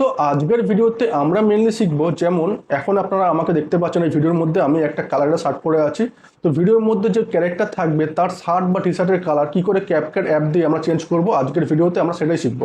তো আজকের ভিডিওতে আমরা মেনলি শিখব যেমন এখন আপনারা আমাকে দেখতে পাচ্ছেন এই ভিডিওর মধ্যে আমি একটা কালারের শার্ট পরে আছি। তো ভিডিওর মধ্যে যে ক্যারেক্টার থাকবে তার শার্ট বা টি শার্টের কালার কী করে ক্যাপকাট অ্যাপ দিয়ে আমরা চেঞ্জ করব আজকের ভিডিওতে আমরা সেটাই শিখব।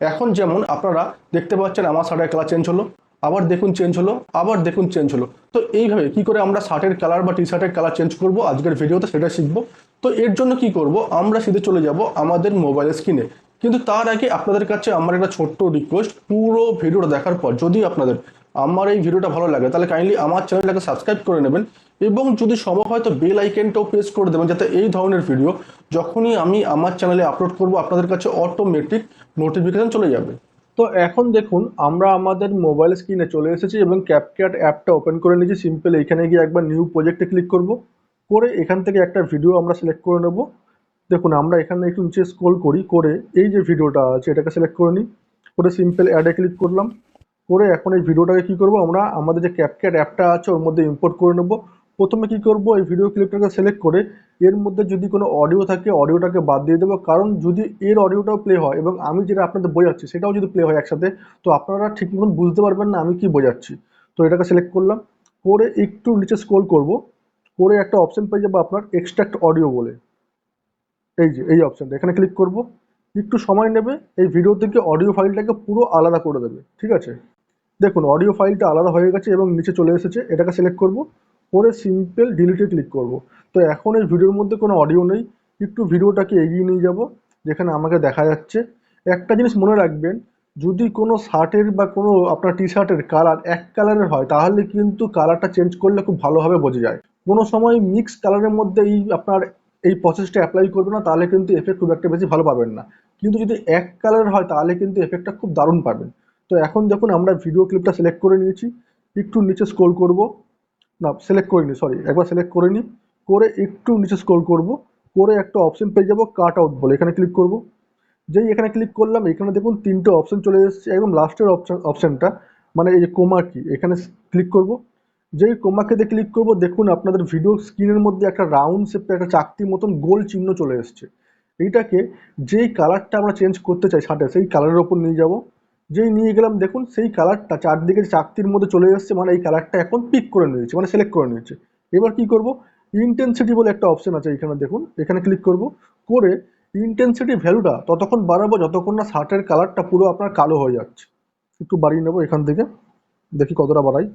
এখন যেমন আপনারা দেখতে পাচ্ছেন আমার শার্টের কালার চেঞ্জ হলো, আবার দেখুন চেঞ্জ হলো, আবার দেখুন চেঞ্জ হলো। তো এইভাবে কি করে আমরা শার্টের কালার বা টি শার্টের কালার চেঞ্জ করব আজকের ভিডিওতে সেটা শিখব। তো এর জন্য কি করব, আমরা সিধে চলে যাব আমাদের মোবাইল স্ক্রিনে কিন্তু তার আগে আপনাদের কাছে আমার একটা ছোট্ট রিকোয়েস্ট পুরো ভিডিওটা দেখার পর যদি আপনাদের আমার এই ভিডিওটা ভালো লাগে, তাহলে কাইন্ডলি আমার চ্যানেলটাকে সাবস্ক্রাইব করে নেবেন এবং যদি সম্ভব হয় তো বেল আইকনটাও প্রেস করে দেবেন যাতে এই ধরনের ভিডিও যখনই আমি আমার চ্যানেলে আপলোড করব, আপনাদের কাছে অটোমেটিক নোটিফিকেশন চলে যাবে। তো এখন দেখুন, আমরা আমাদের মোবাইল স্ক্রিনে চলে এসেছি এবং ক্যাপক্যাট অ্যাপটা ওপেন করে নিয়েছি। সিম্পল এখানে গিয়ে একবার নিউ প্রজেক্টে ক্লিক করব। করে এখান থেকে একটা ভিডিও আমরা সিলেক্ট করে নেব। দেখুন, আমরা এখানে একটু নিচে স্ক্রল করি, করে এই যে ভিডিওটা আছে, এটাকে সিলেক্ট করে নিই। করে সিম্পল অ্যাডে ক্লিক করলাম। করে এখন এই ভিডিওটাকে কি করব আমরা? আমাদের যে ক্যাপক্যাট অ্যাপটা আছে, ওর মধ্যে ইম্পোর্ট করে নেব। প্রথমে কি করব? এই ভিডিও ক্লিপটাকে সিলেক্ট করে এর মধ্যে যদি কোনো অডিও থাকে অডিওটাকে বাদ দিয়ে দেবো। কারণ যদি এর অডিওটাও প্লে হয় এবং আমি যেটা আপনাদের বোঝাচ্ছি, সেটাও যদি প্লে হয় একসাথে, তো আপনারা ঠিক মতন বুঝতে পারবেন না আমি কি বোঝাচ্ছি। তো এটাকে সিলেক্ট করলাম। করে একটু নিচে স্ক্রল করব। করে একটা অপশন পেয়ে যাব আপনার এক্সট্রাক্ট অডিও বলে। এই যে, এই অপশনটা এখানে ক্লিক করব। একটু সময় নেবে, এই ভিডিও থেকে অডিও ফাইলটাকে পুরো আলাদা করে দেবে, ঠিক আছে? দেখুন অডিও ফাইলটা আলাদা হয়ে গেছে এবং নিচে চলে এসেছে, এটাকে সিলেক্ট করব। করে সিম্পল ডিলিটে ক্লিক করব। তো এখন এই ভিডিওর মধ্যে কোনো অডিও নেই। একটু ভিডিওটাকে এগিয়ে নিয়ে যাব, যেখানে আমাকে দেখা যাচ্ছে। একটা জিনিস মনে রাখবেন, যদি কোনো শার্টের বা কোনো আপনার টি শার্টের কালার এক কালারের হয়, তাহলে কিন্তু কালারটা চেঞ্জ করলে খুব ভালোভাবে বোঝা যায়। কোনো সময় মিক্স কালারের মধ্যে এই আপনার এই প্রসেসটা অ্যাপ্লাই করবে না, তাহলে কিন্তু এফেক্ট খুব একটা বেশি ভালো পাবেন না। কিন্তু যদি এক কালারের হয়, তাহলে কিন্তু এফেক্টটা খুব দারুণ পাবেন। তো এখন দেখুন, আমরা ভিডিও ক্লিপটা সিলেক্ট করে নিয়েছি। একটু নিচে স্ক্রল করব। না সিলেক্ট করে করিনি সরি একবার সিলেক্ট করে নিই করে একটু নিচে স্ক্রল করব। করে একটা অপশন পেয়ে যাব কাট আউট বলে। এখানে ক্লিক করব। যেই এখানে ক্লিক করলাম, এখানে দেখুন তিনটে অপশন চলে এসেছে। একদম লাস্টের অপশন অপশনটা মানে এই যে কোমা কি এখানে ক্লিক করব। যেই কোমাকেতে ক্লিক করব, দেখুন আপনাদের ভিডিও স্ক্রিনের মধ্যে একটা রাউন্ড শেপে একটা চাকতির মতন গোল চিহ্ন চলে এসছে। এইটাকে যেই কালারটা আমরা চেঞ্জ করতে চাই শার্টে সেই কালারের ওপর নিয়ে যাব। যেই নিয়ে গেলাম, দেখুন সেই কালারটা চারদিকে চাকতির মধ্যে চলে এসছে মানে এই কালারটা এখন পিক করে নিয়েছে মানে সিলেক্ট করে নিয়েছে। এবার কি করব? ইন্টেন্সিটি বলে একটা অপশন আছে এখানে দেখুন, এখানে ক্লিক করব। করে ইন্টেন্সিটি ভ্যালুটা ততক্ষণ বাড়াবো, যতক্ষণ না শার্টের কালারটা পুরো আপনার কালো হয়ে যাচ্ছে। একটু বাড়িয়ে নেব এখান থেকে, দেখি কতটা বাড়াই।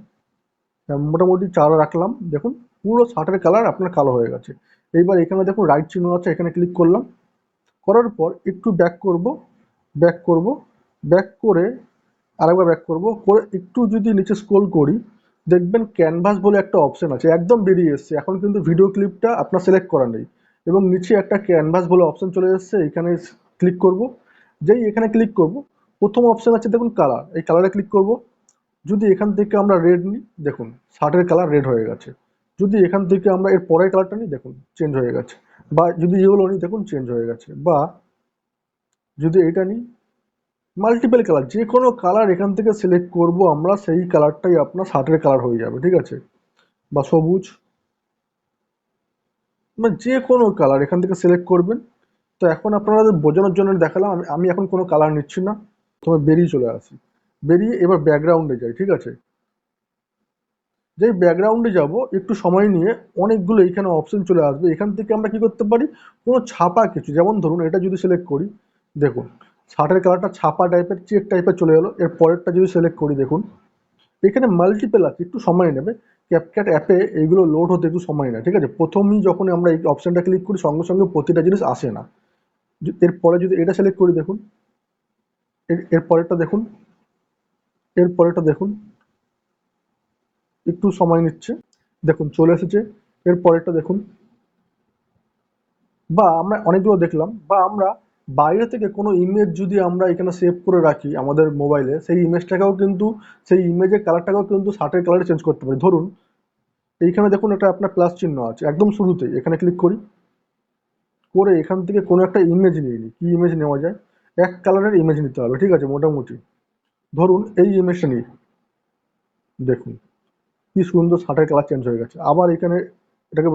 মোটামুটি চার রাখলাম। দেখুন, পুরো শার্টের কালার আপনার কালো হয়ে গেছে। এইবার এখানে দেখুন রাইট চিহ্ন আছে, এখানে ক্লিক করলাম। করার পর একটু ব্যাক করব ব্যাক করব ব্যাক করে আরেকবার ব্যাক করব। করে একটু যদি নিচে স্ক্রোল করি, দেখবেন ক্যানভাস বলে একটা অপশন আছে, একদম বেরিয়ে এসছে। এখন কিন্তু ভিডিও ক্লিপটা আপনার সিলেক্ট করা নেই। এবং নিচে একটা ক্যানভাস বলে অপশন চলে এসছে, এখানে ক্লিক করব। যেই এখানে ক্লিক করব, প্রথম অপশন আছে দেখুন কালার এই কালারে ক্লিক করব। যদি এখান থেকে আমরা রেড নিই, দেখুন শার্টের কালার রেড হয়ে গেছে। যদি এখান থেকে আমরা এর পরের কালারটা নিই, দেখুন চেঞ্জ হয়ে গেছে। বা যদি ইয়েলো নিই, দেখুন চেঞ্জ হয়ে গেছে। বা যদি এটা নিই মাল্টিপল কালার যে কোনো কালার এখান থেকে সিলেক্ট করব আমরা, সেই কালারটাই আপনার শার্টের কালার হয়ে যাবে, ঠিক আছে? বা সবুজ। মানে যে কোনো কালার এখান থেকে সিলেক্ট করবেন। তো এখন আপনারা বোঝানোর জন্য দেখালাম, আমি এখন কোনো কালার নিচ্ছি না। তোমার বেরিয়ে চলে আসি। বেরিয়ে এবার ব্যাকগ্রাউন্ডে যাই, ঠিক আছে? যেই ব্যাকগ্রাউন্ডে যাব, একটু সময় নিয়ে অনেকগুলো এখানে অপশন চলে আসবে। এখান থেকে আমরা কি করতে পারি? কোনো ছাপা কিছু, যেমন ধরুন এটা যদি সিলেক্ট করি, দেখুন, শার্টের কালারটা ছাপা টাইপের চেক টাইপের চলে এলো। এর পরেরটা যদি সিলেক্ট করি, দেখুন, এখানে মাল্টিপল আছে, একটু সময় নেবে। ক্যাপক্যাট অ্যাপে এইগুলো লোড হতে একটু সময় নেয়, ঠিক আছে? প্রথমেই যখন আমরা এই অপশানটা ক্লিক করি, সঙ্গে সঙ্গে প্রতিটা জিনিস আসে না। এরপরে যদি এটা সিলেক্ট করি, দেখুন এর পরেরটা দেখুন এর পরেরটা দেখুন। একটু সময় নিচ্ছে। দেখুন, চলে এসেছে। এর পরেরটা দেখুন। বা আমরা অনেকগুলো দেখলাম। বা আমরা বাইরে থেকে কোনো ইমেজ যদি আমরা এখানে সেভ করে রাখি আমাদের মোবাইলে সেই ইমেজটাকেও কিন্তু, সেই ইমেজের কালারটাকেও কিন্তু শার্টের কালারে চেঞ্জ করতে পারি। ধরুন, এইখানে দেখুন এটা আপনার প্লাস চিহ্ন আছে। একদম শুরুতেই, এখানে ক্লিক করি। করে এখান থেকে কোনো একটা ইমেজ নিয়ে নিই। কী ইমেজ নেওয়া যায়? এক কালারের ইমেজ নিতে হবে, ঠিক আছে, মোটামুটি। ধরুন এই ইমেজটা নিই দেখুন, কি সুন্দর শার্টের কালার চেঞ্জ হয়ে গেছে। আবার এখানে এটাকে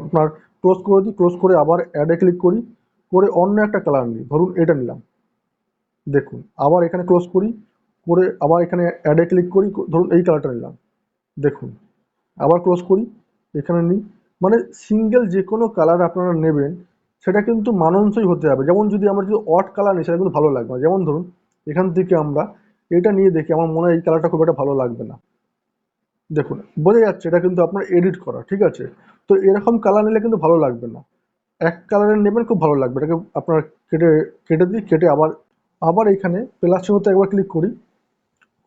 আপনার ক্লোজ করে দিই ক্লোজ করে আবার অ্যাডে ক্লিক করি, করে অন্য একটা কালার নিই। ধরুন এটা নিলাম। দেখুন, আবার এখানে ক্লোজ করি, করে আবার এখানে অ্যাডে ক্লিক করি, ধরুন এই কালারটা নিলাম। দেখুন, আবার ক্লোজ করি, এখানে নিই। মানে সিঙ্গেল যে কোনো কালার আপনারা নেবেন, সেটা কিন্তু মানানসই হতে হবে। যেমন যদি আমরা যদি অট কালার নিই, সেটা কিন্তু ভালো লাগবে যেমন ধরুন, এখান থেকে আমরা এটা নিয়ে দেখি, আমার মনে হয় এই কালারটা খুব একটা ভালো লাগবে না। দেখুন, বোঝা যাচ্ছে এটা কিন্তু আপনার এডিট করা, ঠিক আছে? তো এরকম কালার নিলে কিন্তু ভালো লাগবে না। এক কালারের নেবেন, খুব ভালো লাগবে। এটাকে আপনার কেটে কেটে দিই, কেটে আবার আবার এখানে প্লাস চিহ্নতে একবার ক্লিক করি।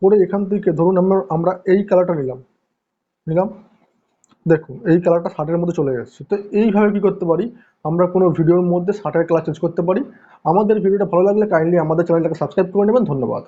করে এখান থেকে ধরুন আমরা আমরা এই কালারটা নিলাম। নিলাম। দেখুন, এই কালারটা শার্টের মধ্যে চলে যাচ্ছে তো এইভাবে কি করতে পারি? আমরা কোনো ভিডিওর মধ্যে শার্টের কালার চেঞ্জ করতে পারি। আমাদের ভিডিওটা ভালো লাগলে কাইন্ডলি আমাদের চ্যানেলটাকে সাবস্ক্রাইব করে নেবেন। ধন্যবাদ।